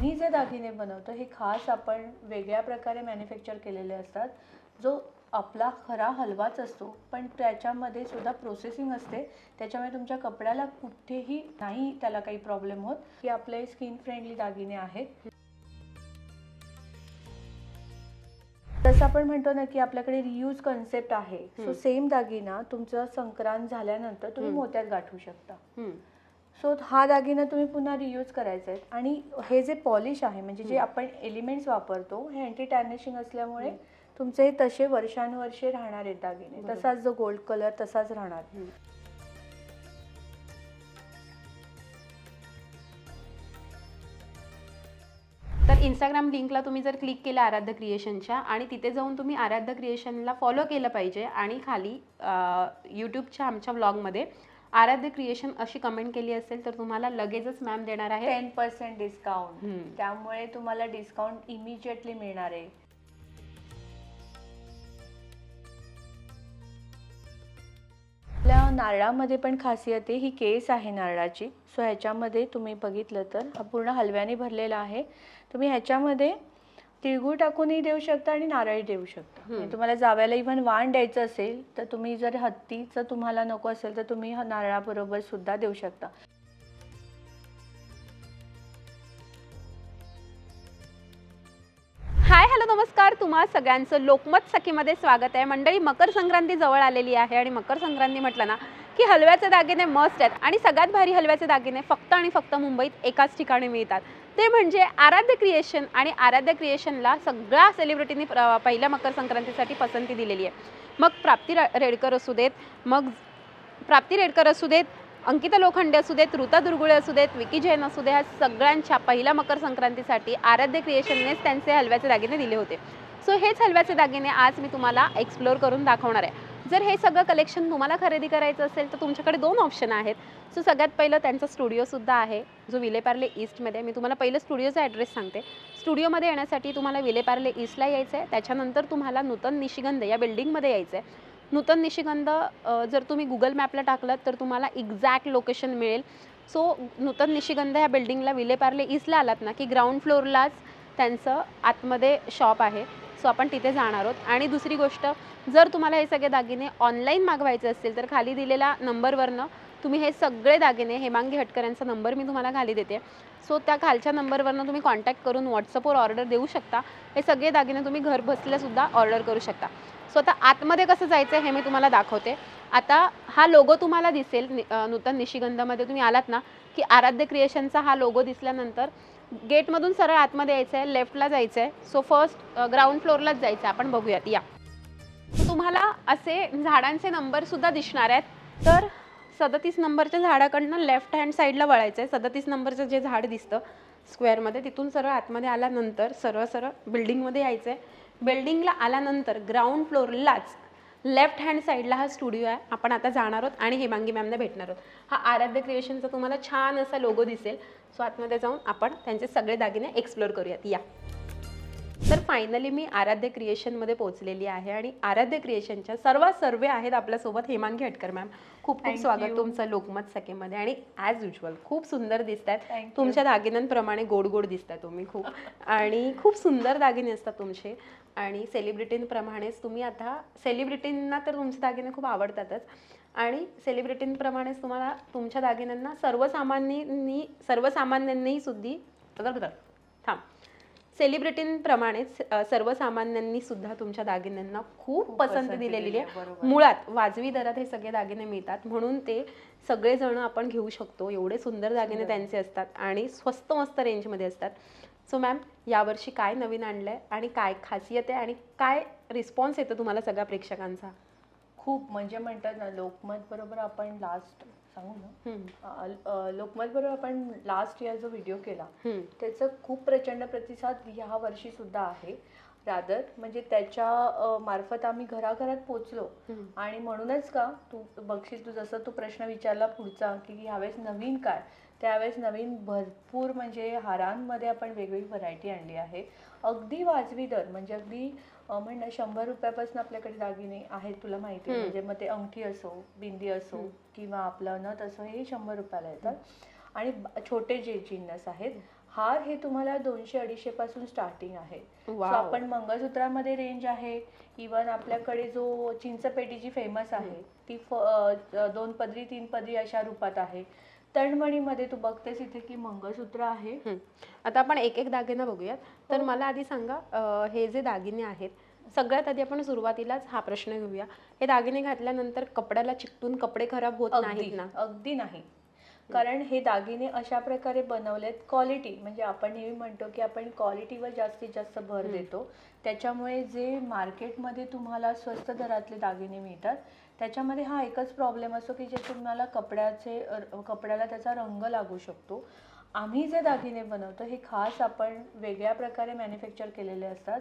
आम्ही जे दागिने बनवतो हे खास आपण वेगळ्या प्रकारे मॅन्युफॅक्चर केलेले असतात जो आपला खरा हलवाच असतो पण त्याच्यामध्ये सुद्धा प्रोसेसिंग असते त्याच्यामुळे तुमच्या कपड्याला कुठेही नाही त्याला काही प्रॉब्लेम होत की आपले स्किन फ्रेंडली दागिने आहेत जसं आपण म्हणतो ना की आपल्याकडे रियूज कन्सेप्ट आहे सो. सेम दागिना तुमचं संक्रांत झाल्यानंतर तुम्ही. मोत्यात गाठवू शकता. सो हा दागिना तुम्ही पुन्हा रियूज करायचा आहे आणि हे जे पॉलिश आहे म्हणजे जे. आपण एलिमेंट्स वापरतो हे अँटी टॅर्निशिंग असल्यामुळे. तुमचे हे तसे वर्षानुवर्षे राहणार आहेत दागिने. तसाच जो गोल्ड कलर तसाच राहणार. तर इंस्टाग्राम लिंकला तुम्ही जर क्लिक केलं आराध्य क्रिएशनच्या आणि तिथे जाऊन तुम्ही आराध्य क्रिएशनला फॉलो केलं पाहिजे आणि खाली यूट्यूबच्या आमच्या ब्लॉगमध्ये आराध्य क्रिएशन अशी कमेंट केली असेल तर तुम्हाला लगेचच मॅम देणार आहे टेन पर्सेंट डिस्काउंट. त्यामुळे तुम्हाला डिस्काउंट इमिजिएटली मिळणार आहे. आपल्या नारळामध्ये पण खासियत आहे ही केस आहे नारळाची. सो ह्याच्यामध्ये तुम्ही बघितलं तर हा पूर्ण हलव्याने भरलेला आहे. तुम्ही ह्याच्यामध्ये तिळगुळ टाकूनही देऊ शकता आणि नारळी देऊ शकता. म्हणजे तुम्हाला जाव्याला इव्हन वाण द्यायचं असेल तर तुम्ही जर हत्तीचं तुम्हाला नको असेल तर तुम्ही हा नारळाबरोबर सुद्धा देऊ शकता. हाय हॅलो नमस्कार. तुम्हा सगळ्यांचं लोकमत सखीमध्ये स्वागत आहे. मंडळी मकर संक्रांती जवळ आलेली आहे आणि मकर संक्रांती म्हटलं ना की हलव्याचे दागिने मस्त आहेत. आणि सगळ्यात भारी हलव्याचे दागिने फक्त आणि फक्त मुंबईत एकाच ठिकाणी मिळतात. ते म्हणजे आराध्य क्रिएशन आणि आराध्य क्रिएशनला सगळ्या सेलिब्रिटींनी प्र- पहिल्या मकर संक्रांतीसाठी पसंती दिलेली आहे. मग प्राप्ती रा- रेडकर असू देत मग प्राप्ती रेडकर असू देत अंकिता लोखंडे असू देत ऋता दुर्गुळे असू देत विकी जैन असू दे ह्या सगळ्यांच्या पहिल्या मकर संक्रांतीसाठी आराध्य क्रिएशननेच त्यांचे हलव्याचे दागिने दिले होते. सो हेच हलव्याचे दागिने आज मी तुम्हाला एक्सप्लोअर करून दाखवणार आहे. जर हे सगळं कलेक्शन तुम्हाला खरेदी करायचं असेल तर तुमच्याकडे दोन ऑप्शन आहेत. सो सगळ्यात पहिलं त्यांचा स्टुडिओसुद्धा आहे जो विलेपार्ले ईस्टमध्ये मी तुम्हाला पहिलं स्टुडिओचा ॲड्रेस सांगते. स्टुडिओमध्ये येण्यासाठी तुम्हाला विलेपार्ले ईस्टला यायचं आहे. त्याच्यानंतर तुम्हाला नूतन निशिगंध या बिल्डिंगमध्ये यायचं आहे. नूतन निशिगंध जर तुम्ही गुगल मॅपला टाकलं तर तुम्हाला एक्झॅक्ट लोकेशन मिळेल. सो नूतन निशिगंध ह्या बिल्डिंगला विलेपार्ले ईस्टला आलात ना की ग्राउंड फ्लोअरलाच त्यांचं आतमध्ये शॉप आहे. सो आपण तिथे जाणार आहोत. आणि दुसरी गोष्ट जर तुम्हाला हे सगळे दागिने ऑनलाईन मागवायचे असतील तर खाली दिलेल्या नंबरवरनं तुम्ही हे सगळे दागिने हेमांगी हटकर यांचा नंबर मी तुम्हाला खाली देते. सो त्या खालच्या नंबरवरनं तुम्ही कॉन्टॅक्ट करून व्हॉट्सअपवर ऑर्डर देऊ शकता. हे सगळे दागिने तुम्ही घर बसल्यासुद्धा ऑर्डर करू शकता. सो आता आतमध्ये कसं जायचं हे मी तुम्हाला दाखवते. आता हा लोगो तुम्हाला दिसेल नूतन निशिगंधामध्ये. तुम्ही आलात ना की आराध्य क्रिएशनचा हा लोगो दिसल्यानंतर गेटमधून सरळ आतमध्ये यायचं आहे लेफ्टला जायचं आहे सो फर्स्ट ग्राउंड फ्लोअरलाच जायचं आहे आपण बघूयात. या. तुम्हाला असे झाडांचे नंबरसुद्धा दिसणार आहेत. तर सदतीस नंबरच्या झाडाकडनं लेफ्ट हँड साईडला वळायचं आहे सदतीस नंबरचं जे झाड दिसतं स्क्वेअरमध्ये तिथून सरळ आतमध्ये आल्यानंतर सरळ सरळ बिल्डिंगमध्ये यायचं आहे बिल्डिंगला आल्यानंतर ग्राउंड फ्लोअरलाच लेफ्ट हँड साईडला हा स्टुडिओ आहे. आपण आता जाणार आहोत आणि हेमांगी मॅमने भेटणार आहोत. हा आराध्य क्रिएशनचा तुम्हाला छान असा लोगो दिसेल. सो आतमध्ये जाऊन आपण त्यांचे सगळे दागिने एक्सप्लोर करूयात. या. तर फायनली मी आराध्य क्रिएशनमध्ये पोहोचलेली आहे आणि आराध्य क्रिएशनच्या सर्व सर्वे आहेत आपल्यासोबत हेमांगी हटकर मॅम खूप खूप स्वागत. तुमचं लोकमत सखेमध्ये आणि ॲज युजल खूप सुंदर दिसत आहेत. तुमच्या दागिन्यांप्रमाणे गोड गोड दिसताय तुम्ही खूप. आणि खूप सुंदर दागिने असतात तुमचे. आणि सेलिब्रिटींप्रमाणेच तुम्ही आता सेलिब्रिटींना तर तुमचे दागिने खूप आवडतातच. आणि सेलिब्रिटींप्रमाणेच तुम्हाला तुमच्या दागिन्यांना सर्वसामान्यांनी सर्वसामान्यांनी सुद्धी थांब. सेलिब्रिटींप्रमाणेच सर्वसामान्यांनी सुद्धा तुमच्या दागिन्यांना खूप पसंती दिलेली दिली आहे. मुळात वाजवी दरात हे सगळे दागिने मिळतात. म्हणून ते सगळेजण आपण घेऊ शकतो. एवढे सुंदर दागिने. त्यांचे असतात आणि स्वस्त मस्त रेंजमध्ये असतात. सो मॅम यावर्षी काय नवीन आणलंय आणि काय खासियत आहे आणि काय रिस्पॉन्स येतो तुम्हाला सगळ्या प्रेक्षकांचा? खूप. म्हणजे म्हणतात ना लोकमत बरोबर आपण लास्ट सांगू ना? लोकमत बरोबर आपण लास्ट इयर जो व्हिडिओ केला त्याचं खूप प्रचंड प्रतिसाद ह्या वर्षी सुद्धा आहे. रादर म्हणजे त्याच्या मार्फत आम्ही घराघरात पोचलो. आणि म्हणूनच का तू बघशील तू जसं तू प्रश्न विचारला पुढचा की ह्यावेळेस नवीन काय? त्यावेळेस नवीन भरपूर म्हणजे हारांमध्ये आपण वेगवेगळी व्हरायटी आणली आहे. अगदी वाजवी दर म्हणजे अगदी म्हणणं शंभर रुपयापासून आपल्याकडे दागिने आहेत तुला माहिती आहे. म्हणजे मग ते अंगठी असो बिंदी असो किंवा आपलं नथ असो हे शंभर रुपयाला येतात. आणि छोटे जे जिन्नस आहेत हार हे तुम्हाला दोनशे अडीचशे पासून स्टार्टिंग आहे. आपण मंगळसूत्रामध्ये रेंज आहे. इवन आपल्याकडे जो चिंचपेटी जी फेमस आहे ती दोन पदरी तीन पदरी अशा रूपात आहे. तणमणीमध्ये तू बघतेस इथे की मंगळसूत्र आहे. हं. आता आपण एक एक दागिना बघूयात. तर मला आधी सांगा अं, हे जे दागिने आहेत सगळ्यात आधी आपण सुरुवातीलाच हा प्रश्न घेऊया. हे दागिने घातल्यानंतर कपड्याला चिकटून कपडे खराब होत नाहीत अगदी ना? अगदी नाही. कारण हे दागिने अशा प्रकारे बनवलेत क्वालिटी म्हणजे आपण नेहमी म्हणतो की आपण क्वालिटीवर जास्तीत जास्त भर देतो. त्याच्यामुळे जे मार्केटमध्ये तुम्हाला स्वस्त दरातले दागिने मिळतात त्याच्यामध्ये हा एकच प्रॉब्लेम असतो की जे तुम्हाला कपड्याचे कपड्याला त्याचा रंग लागू शकतो. आम्ही जे दागिने बनवतो हे खास आपण वेगळ्या प्रकारे मॅन्युफॅक्चर केलेले असतात.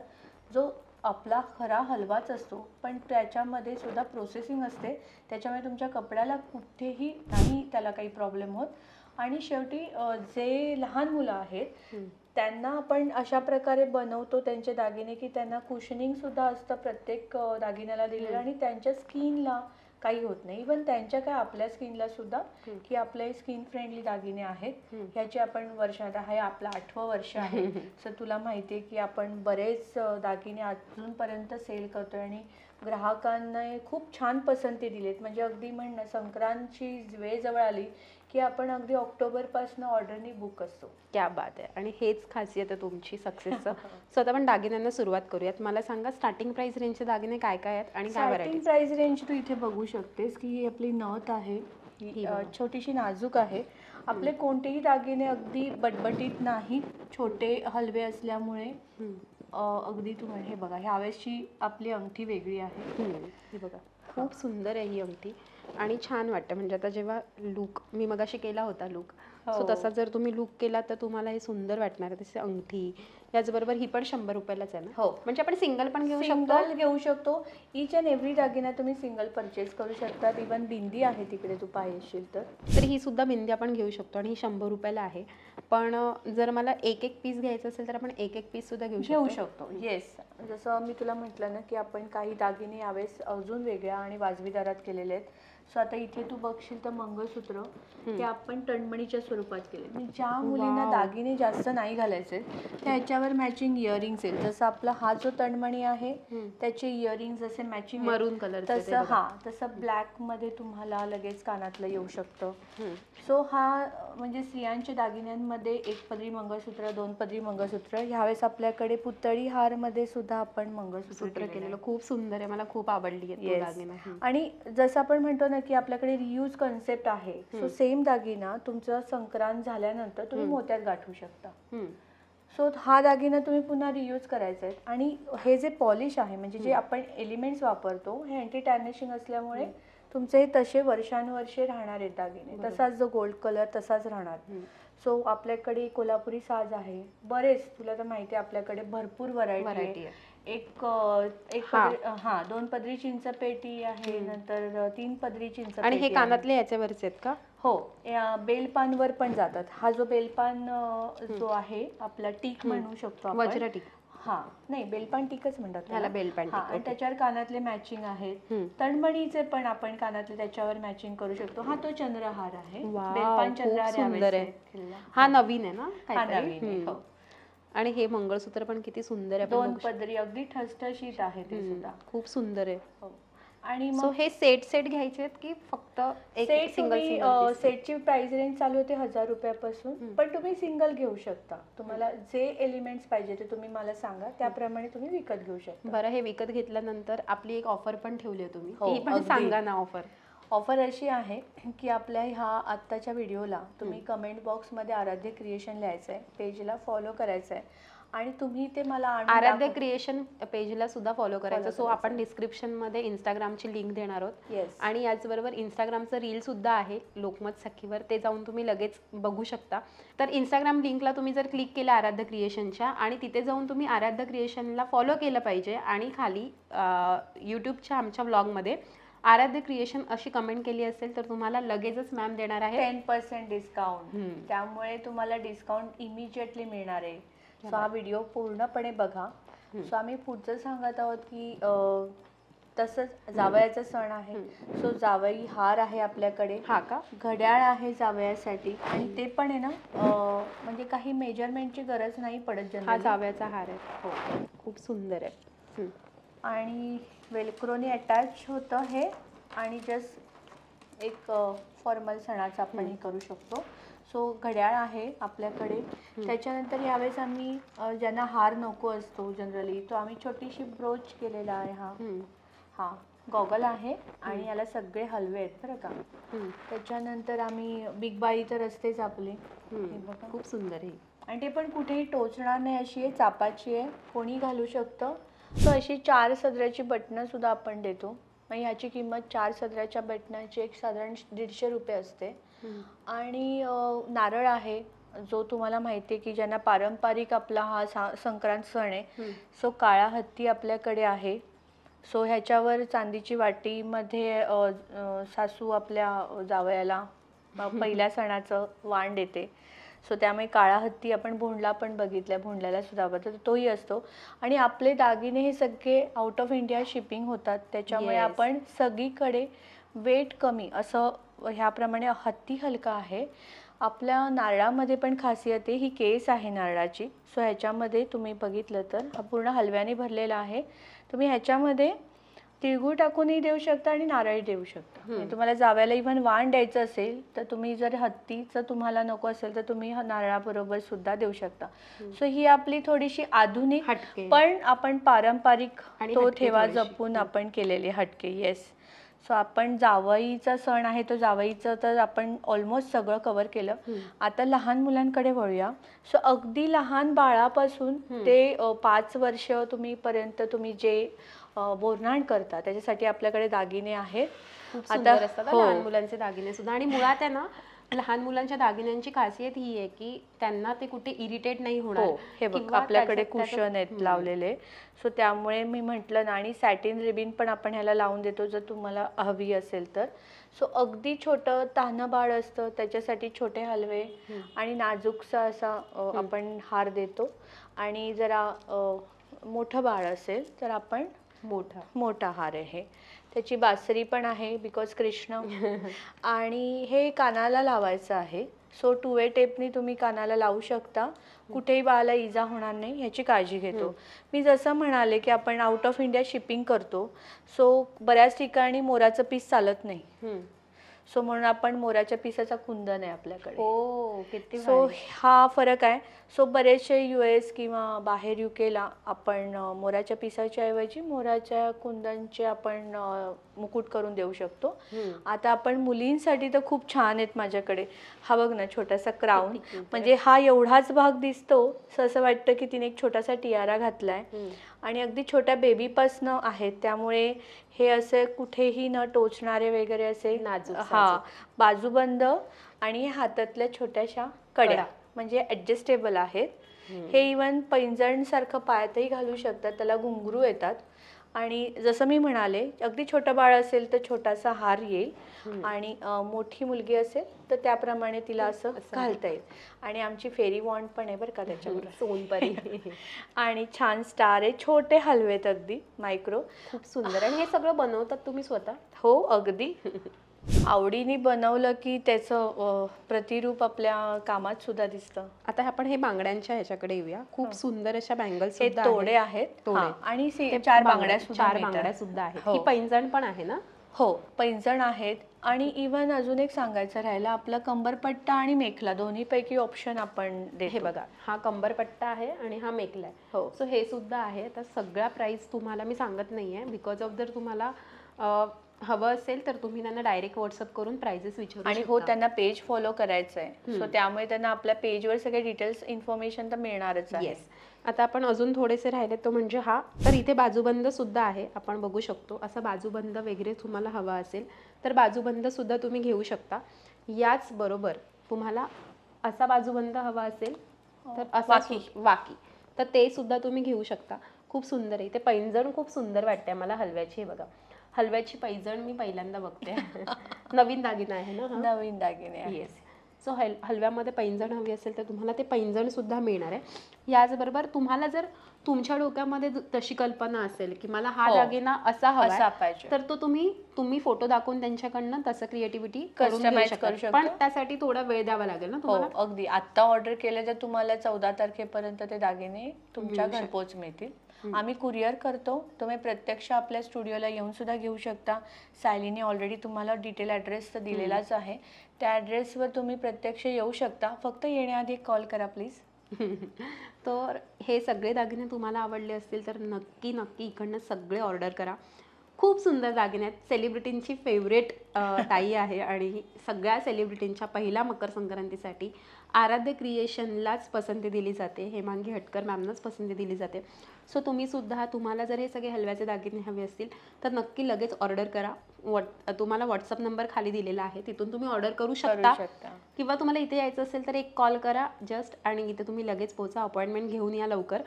जो आपला खरा हलवाच असतो पण त्याच्यामध्ये सुद्धा प्रोसेसिंग असते. त्याच्यामुळे तुमच्या कपड्याला कुठेही नाही त्याला काही प्रॉब्लेम होत. आणि शेवटी जे लहान मुलं आहेत. त्यांना आपण अशा प्रकारे बनवतो त्यांचे दागिने की त्यांना कुशनिंग सुद्धा असतं प्रत्येक दागिन्याला दिलेलं आणि त्यांच्या स्किनला काही होत नाही इवन त्यांच्या काय आपल्या स्किनला सुद्धा हं. की आपले स्किन फ्रेंडली दागिने आहेत हं. ह्याची आपण वर्षात आहे आपलं आठवं वर्ष आहे सर तुला माहिती आहे की आपण बरेच दागिने अजूनपर्यंत सेल करतोय आणि ग्राहकांना खूप छान पसंती दिलीत म्हणजे अगदी म्हणणं संक्रांतची वेळ जवळ आली की आपण अगदी ऑक्टोबरपासून ऑर्डरनी बुक असतो. क्या बात आहे. आणि हेच खासियत आहे तुमची सक्सेसचं सो आता आपण दागिन्यांना सुरुवात करूयात. मला सांगा स्टार्टिंग प्राइस रेंजचे दागिने काय काय आहेत आणि काय स्टार्टिंग व्हरायटी प्राइस रेंज तू इथे बघू शकतेस की ही आपली नथ आहे. ही, अ, बघा. छोटीशी नाजूक आहे. आपले कोणतेही दागिने अगदी बटबटीत नाहीत छोटे हलवे असल्यामुळे अ, अगदी तू म्हण- हे बघा ह्यावेळेसची आपली अंगठी वेगळी आहे. हे बघा खूप सुंदर आहे ही अंगठी. आणि छान वाटतं. म्हणजे आता जेव्हा लुक मी मगाशी केला होता लुक सो हो. तसा जर तुम्ही लुक केला तर तुम्हाला हे सुंदर वाटणार. आहे तसे अंगठी याचबरोबर ही पण शंभर रुपयालाच आहे ना? हो. म्हणजे आपण सिंगल पण घेऊ शकतो? सिंगल घेऊ शकतो. इच अँड एव्हरी दागिना तुम्ही सिंगल परचेस करू शकता इवन बिंदी आहे तिकडे तू पाहिजेशील तर. तर ही सुद्धा बिंदी आपण घेऊ शकतो आणि ही शंभर रुपयाला आहे. पण जर मला एक एक पीस घ्यायचं असेल तर आपण एक एक पीस सुद्धा घेऊ घेऊ शकतो. शकतो. येस जसं मी तुला म्हटलं ना की आपण काही दागिने यावेळेस अजून वेगळ्या आणि वाजवी दरात केलेले आहेत. सो आता इथे तू बघशील तर मंगळसूत्र ते आपण टणमणीच्या स्वरूपात केले म्हणजे ज्या मुलींना. दागिने जास्त नाही घालायचे त्या ह्याच्यावर मॅचिंग इयरिंग्स आहेत जसं आपला हा जो तणमणी आहे. त्याचे इयरिंग्स जसे मॅचिंग मरून कलरचे ते तसं. हा तसं ब्लॅकमध्ये तुम्हाला लगेच कानातलं येऊ शकतं. सो हा म्हणजे स्त्रियांच्या दागिन्यांमध्ये एक पदरी मंगळसूत्र दोन पदरी मंगळसूत्र ह्यावेळेस आपल्याकडे पुतळी हारमध्ये सुद्धा आपण मंगळसूत्र सूत्र केलेलं. खूप सुंदर आहे मला खूप आवडली आहे. आणि जसं आपण म्हणतो ना की आपल्याकडे रियूज कन्सेप्ट आहे सो. सेम दागिना तुमचं संक्रांत झाल्यानंतर तुम्ही. मोत्यात गाठवू शकता. सो हा दागिना तुम्ही पुन्हा रियूज करायचा आहे आणि हे जे पॉलिश आहे म्हणजे जे. आपण एलिमेंट्स वापरतो हे अँटी टॅर्निशिंग असल्यामुळे तुमचे हे तसे वर्षानुवर्षे राहणार आहेत दागिने. तसाच जो गोल्ड कलर तसाच राहणार. सो आपल्याकडे कोल्हापुरी साज आहे बरेच तुला तर माहिती आहे आपल्याकडे भरपूर व्हरायटी आहे एक एक हा. पदरी- हा दोन पदरी चिंचपेटी आहे हम्म. नंतर तीन पदरी चिंचपेटी आणि हे आहे. कानातले याच्यावरचे आहेत का हो या बेलपानवर पण जातात हा जो बेलपान अ, जो आहे आपला टीक. म्हणू शकतो आपण वज्रटीक हा नाही बेलपान टीकच म्हणतात त्याला. बेलपान हा, टीक, आणि ओके. त्याच्यावर कानातले मॅचिंग आहेत हम्म. तणमणीचे पण आपण कानातले त्याच्यावर मॅचिंग करू शकतो हा तो चंद्रहार आहे वाव, बेलपान खूप सुंदर आहे. केलेला. हा नवीन आहे ना हा काहीतरी? नवीन आहे, हम्म. हो. आणि हे मंगळसूत्र पण किती सुंदर आहे दोन. पदरी अगदी ठसठशीत आहे ते. सुद्धा खूप सुंदर आहे हो. आणि मग हे सेट सेट घ्यायचे आहेत की फक्त एक सेट सिंगल? सेटची प्राइस रेंज चालू होते हजार रुपयापासून. पण तुम्ही सिंगल घेऊ शकता तुम्हाला जे एलिमेंट्स पाहिजे ते तुम्ही मला सांगा त्याप्रमाणे तुम्ही विकत घेऊ शकता बरं हे विकत घेतल्यानंतर आपली एक ऑफर पण ठेवली आहे तुम्ही हो, पण. सांगा ना ऑफर ऑफर अशी आहे की आपल्या ह्या आत्ताच्या व्हिडिओला तुम्ही कमेंट बॉक्समध्ये आराध्य क्रिएशन लिहायचं आहे पेजला फॉलो करायचं आहे आणि तुम्ही ते मला आराध्य क्रिएशन पेजला सुद्धा फॉलो करायचं. सो. आपण डिस्क्रिप्शनमध्ये इंस्टाग्रामची लिंक देणार आहोत. आणि याचबरोबर इंस्टाग्रामचं रील सुद्धा आहे लोकमत सखीवर. ते जाऊन तुम्ही लगेच बघू शकता. तर इंस्टाग्राम लिंकला तुम्ही जर क्लिक केलं आराध्य क्रिएशनच्या आणि तिथे जाऊन तुम्ही आराध्य क्रिएशनला फॉलो केलं पाहिजे आणि खाली यूट्यूबच्या आमच्या ब्लॉगमध्ये आराध्य क्रिएशन अशी कमेंट केली असेल तर तुम्हाला लगेचच मॅम देणार आहे टेन पर्सेंट डिस्काउंट. त्यामुळे तुम्हाला डिस्काउंट इमिजिएटली मिळणार आहे. सो. हा व्हिडिओ पूर्णपणे बघा. सो आम्ही पुढचं सांगत आहोत की तसंच जावयाचा सण आहे. सो जावई हार आहे आपल्याकडे. हा का? घड्याळ आहे जावयासाठी. आणि ते पण आहे ना म्हणजे काही मेजरमेंटची गरज नाही पडत हा जाव्याचा हार आहे. हो. खूप सुंदर आहे. आणि वेलक्रोनी अटॅच होतं हे आणि जस्ट एक फॉर्मल सणाचं आपण हे करू शकतो. सो घड्याळ आहे आपल्याकडे. त्याच्यानंतर यावेळेस आम्ही ज्यांना हार नको असतो जनरली तो आम्ही छोटीशी ब्रोच केलेला आहे हा. हा गॉगल आहे आणि याला सगळे हलवे आहेत बरं का. त्याच्यानंतर आम्ही बिग बाई तर असतेच आपली. खूप सुंदर आहे. आणि ते पण कुठेही टोचणार नाही अशी आहे चापाची आहे. कोणी घालू शकतं. सो अशी चार सदऱ्याची बटणं सुद्धा आपण देतो मग ह्याची किंमत चार सदऱ्याच्या बटनाची एक साधारण दीडशे रुपये असते. आणि नारळ आहे जो तुम्हाला माहिती आहे की ज्यांना पारंपरिक आपला हा सा संक्रांत सण आहे. सो काळा हत्ती आपल्याकडे आहे सो ह्याच्यावर चांदीची वाटीमध्ये सासू आपल्या जावयाला पहिल्या सणाचं वाण देते सो त्यामुळे काळा हत्ती आपण भोंडला पण बघितल्या भोंडल्याला सुद्धा आवडतं. तोही असतो. आणि आपले दागिने हे सगळे आउट ऑफ इंडिया शिपिंग होतात. त्याच्यामुळे Yes. आपण सगळीकडे वेट कमी असं ह्याप्रमाणे हत्ती हलका आहे. आपल्या नारळामध्ये पण खासियत आहे ही केस आहे नारळाची. सो ह्याच्यामध्ये तुम्ही बघितलं तर हा पूर्ण हलव्याने भरलेला आहे. तुम्ही ह्याच्यामध्ये तिळगुळ टाकूनही देऊ शकता आणि नारळी देऊ शकता. म्हणजे तुम्हाला जाव्याला इव्हन वाण द्यायचं असेल तर तुम्ही जर हत्तीचं तुम्हाला नको असेल तर तुम्ही नारळाबरोबर सुद्धा देऊ शकता सो ही आपली थोडीशी आधुनिक पण आपण पारंपरिक तो ठेवा. जपून आपण केलेले हटके येस सो आपण जावईचा सण आहे तो जावईचं तर आपण ऑलमोस्ट सगळं कव्हर केलं. आता लहान मुलांकडे वळूया सो अगदी लहान बाळापासून. ते पाच वर्ष तुम्ही पर्यंत तुम्ही जे बोरनाण करता. त्याच्यासाठी आपल्याकडे दागिने आहेत. आता- असतात हा. लहान मुलांचे दागिने सुद्धा. आणि मुळात आहे ना लहान मुलांच्या दागिन्यांची खासियत ही आहे की त्यांना ते कुठे इरिटेट नाही होणार. हो हे बघ आपल्याकडे कुशन आहेत. लावलेले. सो त्यामुळे मी म्हटलं ना आणि सॅटिन रिबिन पण आपण ह्याला लावून देतो जर तुम्हाला हवी असेल तर. सो अगदी छोटं तान्हं बाळ असतं त्याच्यासाठी छोटे हलवे. आणि नाजूकसा असा आपण हार देतो. आणि जरा मोठं बाळ असेल तर आपण मोठा. मोठा हार आहे. त्याची बासरी पण आहे बिकॉज कृष्ण. आणि हे कानाला लावायचं आहे. सो टू वे टेपनी तुम्ही कानाला लावू शकता. कुठेही बाळाला इजा होणार नाही ह्याची काळजी घेतो. मी जसं म्हणाले की आपण आउट ऑफ इंडिया शिपिंग करतो. सो बऱ्याच ठिकाणी मोराचं पीस चालत नाही. सो म्हणून आपण मोराच्या पिसाचा कुंदन आहे आपल्याकडे हो किती सो. हा फरक आहे सो बरेचसे यू एस किंवा बाहेर यू केला आपण मोराच्या पिसाच्या ऐवजी मोराच्या कुंदनचे आपण मुकुट करून देऊ शकतो. आता आपण मुलींसाठी तर खूप छान आहेत माझ्याकडे हा बघ ना छोटासा क्राऊन. म्हणजे हा एवढाच भाग दिसतो असं वाटतं की तिने एक छोटासा टियारा घातलाय. आणि अगदी छोट्या बेबीपासनं आहेत त्यामुळे हे असे कुठेही न टोचणारे वगैरे असे नाजूक हा. बाजूबंद आणि हातातल्या छोट्याशा कड्या कडा. म्हणजे ऍडजस्टेबल आहेत. हे इवन पैंजण सारखं पायातही घालू शकतात त्याला घुंगरू येतात आणि जसं मी म्हणाले अगदी छोटं बाळ असेल तर छोटासा हार येईल. आणि मोठी मुलगी असेल तर त्याप्रमाणे तिला असं. घालता येईल. आणि आमची फेरी वॉन्ड पण आहे बरं का त्याच्याबरोबर सोनपरी. आणि छान स्टार आहे छोटे हलवेत अगदी मायक्रो. खूप सुंदर. आणि हे सगळं बनवतात तुम्ही स्वतः? हो अगदी. आवडीने बनवलं की त्याचं प्रतिरूप आपल्या कामात सुद्धा दिसतं. आता आपण हे बांगड्यांच्या ह्याच्याकडे येऊया. खूप सुंदर अशा बँगल्स हे तोडे आहेत. तोडे. हा, आणि चार बांगड्या- चार. बांगड्या सुद्धा आहेत. हो. ही पैंजण पण आहे ना? हो पैंजण आहेत. आणि इवन अजून एक सांगायचं राहिलं आपला कंबरपट्टा आणि मेखला दोन्हीपैकी ऑप्शन आपण हे बघा हा कंबरपट्टा आहे आणि हा मेकला आहे. हो. सो हे सुद्धा आहे. तर सगळा प्राइस तुम्हाला मी सांगत नाही आहे बिकॉज ऑफ जर तुम्हाला हवं असेल तर तुम्ही त्यांना डायरेक्ट व्हॉट्सअप करून प्राइजेस विचारू आणि हो शकता. त्यांना पेज फॉलो करायचं आहे सो. त्यामुळे त्यांना आपल्या पेजवर सगळे डिटेल्स इन्फॉर्मेशन तर मिळणारच आहे. येस आता आपण अजून थोडेसे राहिले तो म्हणजे हा. तर इथे बाजूबंद सुद्धा आहे आपण बघू शकतो. असं बाजूबंद वगैरे तुम्हाला हवा असेल तर बाजूबंद सुद्धा तुम्ही घेऊ शकता. याच बरोबर तुम्हाला असा बाजूबंद हवा असेल तर असा वाकी. सु- वाकी. तर ते सुद्धा तुम्ही घेऊ शकता. खूप सुंदर आहे. ते पैंजण खूप सुंदर वाटते मला हलव्याची हे बघा. हलव्याची पैंजण मी पहिल्यांदा बघते नवीन दागिना आहे ना हा नवीन दागिने आहेत. येस सो हल हलव्यामध्ये पैंजण हवी असेल तर तुम्हाला ते पैंजणसुद्धा मिळणार आहे याचबरोबर तुम्हाला जर तुमच्या डोक्यामध्ये ज- तशी कल्पना असेल की मला हा हो. दागिना असा हवा पाहिजे तर तो तुम्ही तुम्ही फोटो दाखवून त्यांच्याकडनं तसं क्रिएटिव्हिटी करून Customize करू शकतो. पण त्यासाठी थोडा वेळ द्यावा लागेल ना हो तुम्हाला अगदी आत्ता ऑर्डर केलं तर तुम्हाला चौदा तारखेपर्यंत ते दागिने तुमच्या. घरपोच मिळतील. आम्ही कुरिअर करतो. तुम्ही प्रत्यक्ष आपल्या स्टुडिओला येऊन सुद्धा घेऊ शकता. सायलीने ऑलरेडी तुम्हाला डिटेल ॲड्रेस तर दिलेलाच आहे. त्या ॲड्रेसवर तुम्ही प्रत्यक्ष येऊ शकता. फक्त येण्याआधी कॉल करा प्लीज तर हे सगळे दागिने तुम्हाला आवडले असतील तर नक्की नक्की इकडनं सगळे ऑर्डर करा. खूप सुंदर दागिने आहेत. सेलिब्रिटींची फेवरेट ताई आहे आणि सगळ्या सेलिब्रिटींच्या पहिल्या मकर संक्रांतीसाठी आराध्य क्रिएशनलाच पसंती दिली जाते. हेमांगी हटकर मॅमनाच पसंती दिली जाते. सो तुम्ही सुद्धा तुम्हाला जर हे सगळे हलव्याचे दागिने हवे असतील तर नक्की लगेच ऑर्डर करा. वॉट तुम्हाला व्हॉट्सअप नंबर खाली दिलेला आहे. तिथून तुम्ही ऑर्डर करू शकता. शकता. किंवा तुम्हाला इथे यायचं असेल तर एक कॉल करा. जस्ट आणि इथे तुम्ही लगेच पोचा. अपॉइंटमेंट घेऊन या लवकर.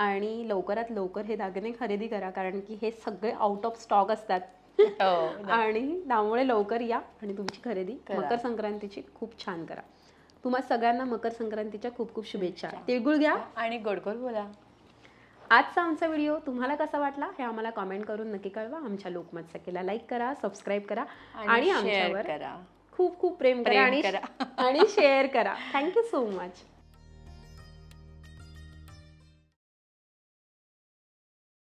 आणि लवकरात लवकर हे दागिने खरेदी करा कारण की हे सगळे आउट ऑफ स्टॉक असतात. हो आणि त्यामुळे लवकर या आणि तुमची खरेदी करा. मकर संक्रांतीची खूप छान करा. तुम्हा सगळ्यांना मकर संक्रांतीच्या खूप खूप शुभेच्छा. तिळगुळ घ्या. आणि गोड गोड बोला. आजचा आमचा व्हिडिओ तुम्हाला कसा वाटला हे आम्हाला कॉमेंट करून नक्की कळवा. आमच्या लोकमत सखीला लाईक करा सबस्क्राईब करा आणि आमच्यावर खूप खूप प्रेम करा. आणि शेअर करा. Thank you so much